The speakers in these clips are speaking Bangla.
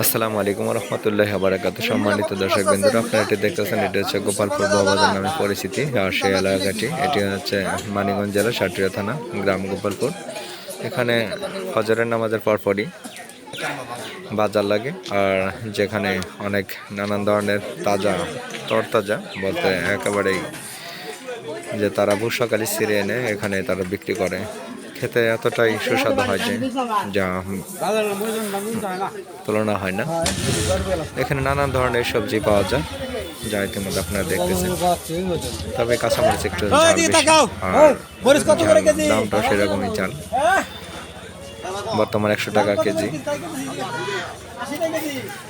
আসসালামু আলাইকুম রহমতুল্লাহ বারাকাত সম্মানিত দর্শক বিন্দুরা আপনারা এটি দেখতেছেন, এটি হচ্ছে গোপালপুর বাবাজার নামে পরিচিতি, আর সেই এলাকাটি, এটি হচ্ছে মানিগঞ্জ জেলা সাটুরিয়া থানা, গ্রাম গোপালপুর। এখানে হজরের নামাজের পরপরই বাজার লাগে, আর যেখানে অনেক নানান ধরনের তাজা, তরতাজা বলতে একেবারেই যে তারা বর্ষাকালে ছিঁড়ে এনে এখানে তারা বিক্রি করে। খেতে এতটাই সুস্বাদু হয় যে যা তুলনা হয় না। এখানে নানান ধরনের সবজি পাওয়া যায় যা ইতিমধ্যে আপনারা দেখতেছেন। তবে কাঁচামরিচ একটু দামটা সেরকমই চাল। বর্তমান একশো টাকা কেজি।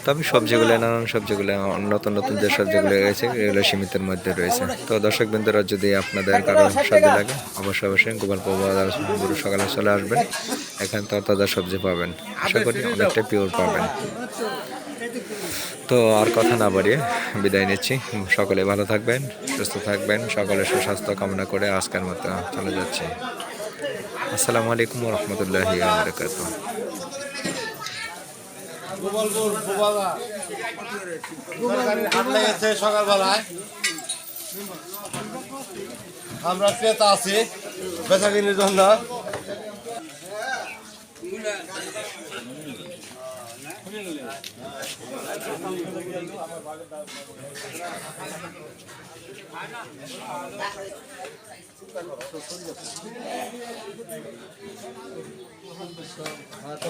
তবে সবজিগুলো, নানান সবজিগুলো নতুন নতুন যে সবজিগুলো রয়েছে, এগুলো সীমিতের মধ্যে রয়েছে। তো দর্শক বিন্দুরা, যদি আপনাদের কারও সবজি লাগে, অবশ্যই অবশ্যই গোপাল বাজার গুরু সকালে চলে আসবেন। এখানে তো তাজা সবজি পাবেন। আশা করি অনেকটা পিওর পাবেন। তো আর কথা না বাড়িয়ে বিদায় নিচ্ছি। সকলে ভালো থাকবেন, সুস্থ থাকবেন সকলে সুস্বাস্থ্য কামনা করে আজকের মতো চলে যাচ্ছি। আসসালামু আলাইকুম রহমতুল্লাহ বারকাত সকালবেলায় আমরা ক্রেতা আছি বেচাকিনির জন্য। ভাত